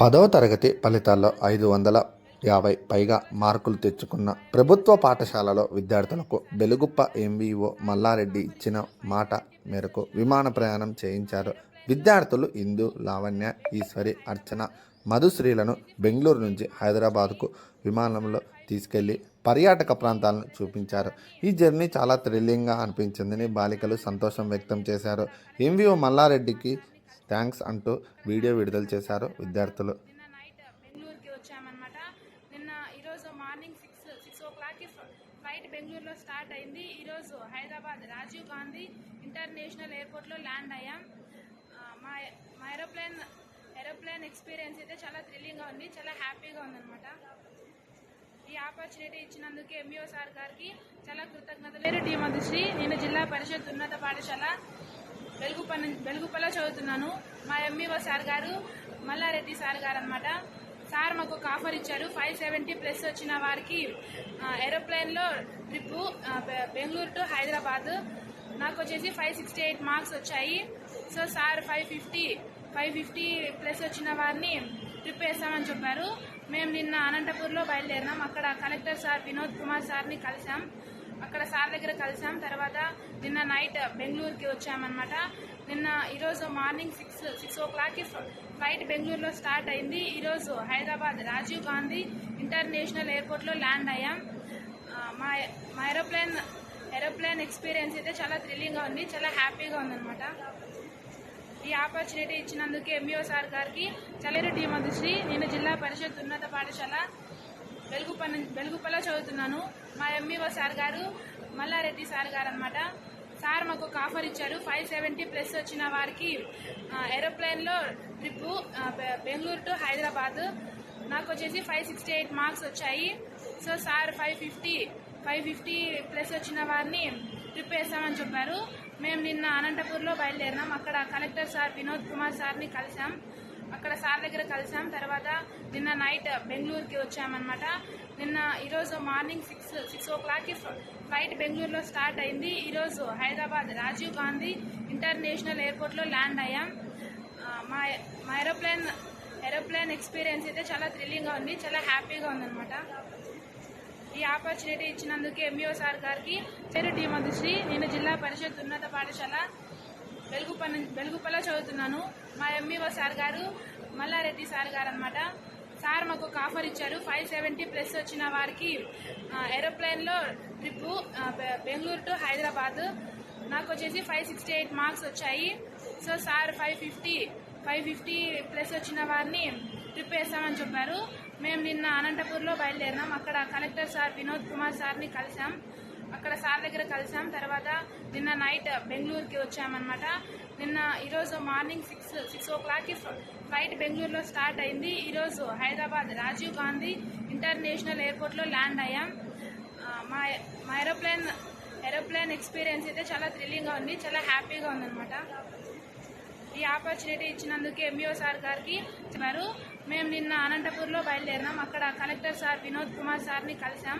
పదవ తరగతి ఫలితాల్లో ఐదు వందల యాభై పైగా మార్కులు తెచ్చుకున్న ప్రభుత్వ పాఠశాలలో విద్యార్థులకు బెలుగుప్ప ఎంవీఓ మల్లారెడ్డి ఇచ్చిన మాట మేరకు విమాన ప్రయాణం చేయించారు. విద్యార్థులు ఇందు లావణ్య ఈశ్వరి అర్చన మధుశ్రీలను బెంగళూరు నుంచి హైదరాబాద్కు విమానంలో తీసుకెళ్ళి పర్యాటక ప్రాంతాలను చూపించారు. ఈ జర్నీ చాలా థ్రిల్లింగ్గా అనిపించిందని బాలికలు సంతోషం వ్యక్తం చేశారు. ఎంవీఓ మల్లారెడ్డికి థ్యాంక్స్ అంటూ వీడియో విడుదల చేశారు విద్యార్థులు. నిన్న నైట్ బెంగళూరుకి వచ్చామన్నమాట. నిన్న ఈరోజు మార్నింగ్ సిక్స్ సిక్స్ ఓ క్లాక్కి ఫ్లైట్ బెంగళూరులో స్టార్ట్ అయింది. ఈరోజు హైదరాబాద్ రాజీవ్ గాంధీ ఇంటర్నేషనల్ ఎయిర్పోర్ట్లో ల్యాండ్ అయ్యాం. మా మా ఏరోప్లేన్ ఏరోప్లేన్ ఎక్స్పీరియన్స్ అయితే చాలా థ్రిల్లింగ్గా ఉంది చాలా హ్యాపీగా ఉందన్నమాట. ఈ ఆపర్చునిటీ ఇచ్చినందుకు ఎంఈఓ సార్ గారికి చాలా కృతజ్ఞతలు. వేరే టీం మధుశ్రీ నేను జిల్లా పరిషత్ ఉన్నత పాఠశాల వెలుగుపల్లి వెలుగుపలో చదువుతున్నాను. మా ఎంఈఓ సార్ గారు మల్లారెడ్డి సార్ గారు అనమాట సార్ మాకు ఒక ఆఫర్ ఇచ్చారు. ఫైవ్ సెవెంటీ ప్లస్ వచ్చిన వారికి ఏరోప్లేన్లో ట్రిప్ బెంగళూరు టు హైదరాబాద్. నాకు వచ్చేసి ఫైవ్ సిక్స్టీ ఎయిట్ మార్క్స్ వచ్చాయి. So sir five fifty five fifty plus వచ్చిన వారిని ట్రిప్ వేస్తామని చెప్పారు. మేము నిన్న అనంతపూర్లో బయలుదేరినాం. అక్కడ కలెక్టర్ సార్ వినోద్ కుమార్ సార్ని కలిసాం. అక్కడ సార్ దగ్గర కలిసాం. తర్వాత నిన్న నైట్ బెంగళూరుకి వచ్చామన్నమాట. నిన్న ఈరోజు మార్నింగ్ సిక్స్ సిక్స్ ఓ క్లాక్కి ఫ్లైట్ బెంగళూరులో స్టార్ట్ అయింది. ఈరోజు హైదరాబాద్ రాజీవ్ గాంధీ ఇంటర్నేషనల్ ఎయిర్పోర్ట్లో ల్యాండ్ అయ్యాం. మా మా ఏరోప్లేన్ ఏరోప్లేన్ ఎక్స్పీరియన్స్ అయితే చాలా థ్రిల్లింగ్గా ఉంది చాలా హ్యాపీగా ఉందన్నమాట. ఈ ఆపర్చునిటీ ఇచ్చినందుకు ఎంఈఓ సార్ గారికి చలేరు టీ మధుశ్రీ నేను జిల్లా పరిషత్ ఉన్నత పాఠశాల వెలుగుప వెలుగుపలో చదువుతున్నాను. మా ఎంఈఓ సార్ గారు మల్లారెడ్డి సార్ గారు అనమాట సార్ మాకు ఒక ఆఫర్ ఇచ్చారు. ఫైవ్ సెవెంటీ ప్లస్ వచ్చిన వారికి ఏరోప్లేన్లో ట్రిప్ బెంగళూరు టు హైదరాబాద్. నాకు వచ్చేసి ఫైవ్ సిక్స్టీ ఎయిట్ మార్క్స్ వచ్చాయి. So sir five fifty five fifty plus వచ్చిన వారిని ట్రిప్ వేస్తామని చెప్పారు. మేము నిన్న అనంతపూర్లో బయలుదేరినాం. అక్కడ కలెక్టర్ సార్ వినోద్ కుమార్ సార్ని కలిసాం. అక్కడ సార్ దగ్గర కలిసాం. తర్వాత నిన్న నైట్ బెంగళూరుకి వచ్చామన్నమాట. నిన్న ఈరోజు మార్నింగ్ సిక్స్ సిక్స్ ఓ క్లాక్కి ఫ్లైట్ బెంగళూరులో స్టార్ట్ అయింది. ఈరోజు హైదరాబాద్ రాజీవ్ గాంధీ ఇంటర్నేషనల్ ఎయిర్పోర్ట్లో ల్యాండ్ అయ్యాం. మా మా ఏరోప్లేన్ ఏరోప్లేన్ ఎక్స్పీరియన్స్ అయితే చాలా థ్రిల్లింగ్గా ఉంది చాలా హ్యాపీగా ఉందన్నమాట. ఈ ఆపర్చునిటీ ఇచ్చినందుకు ఎంఈఓ సార్ గారికి చెరు టీమ్ మధుశ్రీ నేను జిల్లా పరిషత్ ఉన్నత పాఠశాల వెలుగుపల్లి వెలుగుపల్ల చదువుతున్నాను. మా ఎంఈఓ సార్ గారు మల్లారెడ్డి సార్ గారు అనమాట సార్ మాకు ఒక ఆఫర్ ఇచ్చారు. ఫైవ్ సెవెంటీ ప్లస్ వచ్చిన వారికి ఏరోప్లేన్లో ట్రిప్ బెంగళూరు టు హైదరాబాద్. నాకు వచ్చేసి ఫైవ్ సిక్స్టీ ఎయిట్ మార్క్స్ వచ్చాయి. So sir five fifty five fifty plus వచ్చిన వారిని ట్రిప్ వేస్తామని చెప్పారు. మేము నిన్న అనంతపూర్లో బయలుదేరినాం. అక్కడ కలెక్టర్ సార్ వినోద్ కుమార్ సార్ని కలిసాం. అక్కడ సార్ దగ్గర కలిసాం. తర్వాత నిన్న నైట్ బెంగళూరుకి వచ్చామన్నమాట. నిన్న ఈరోజు మార్నింగ్ సిక్స్ సిక్స్ ఓ క్లాక్కి ఫ్లైట్ బెంగళూరులో స్టార్ట్ అయింది. ఈరోజు హైదరాబాద్ రాజీవ్ గాంధీ ఇంటర్నేషనల్ ఎయిర్పోర్ట్లో ల్యాండ్ అయ్యాం. మా మా ఏరోప్లేన్ ఏరోప్లేన్ ఎక్స్పీరియన్స్ అయితే చాలా థ్రిల్లింగ్గా ఉంది చాలా హ్యాపీగా ఉందన్నమాట. ఈ ఆపర్చునిటీ ఇచ్చినందుకు ఎంఈఓ సార్ గారికి చెప్పారు. మేము నిన్న అనంతపూర్లో బయలుదేరినాం. అక్కడ కలెక్టర్ సార్ వినోద్ కుమార్ సార్ని కలిసాం.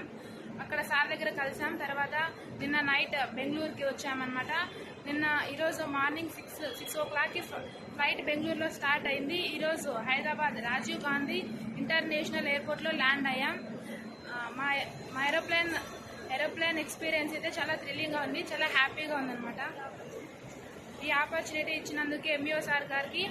అక్కడ సార్ దగ్గర కలిసాం. తర్వాత నిన్న నైట్ బెంగళూరుకి వచ్చామన్నమాట. నిన్న ఈరోజు మార్నింగ్ సిక్స్ సిక్స్ ఓ క్లాక్కి ఫ్లైట్ బెంగళూరులో స్టార్ట్ అయింది. ఈరోజు హైదరాబాద్ రాజీవ్ గాంధీ ఇంటర్నేషనల్ ఎయిర్పోర్ట్లో ల్యాండ్ అయ్యాం. మా మా ఏరోప్లేన్ ఏరోప్లేన్ ఎక్స్పీరియన్స్ అయితే చాలా థ్రిల్లింగ్గా ఉంది చాలా హ్యాపీగా ఉందన్నమాట. ఈ ఆపర్చునిటీ ఇచ్చినందుకు ఎంఈఓ సార్ గారికి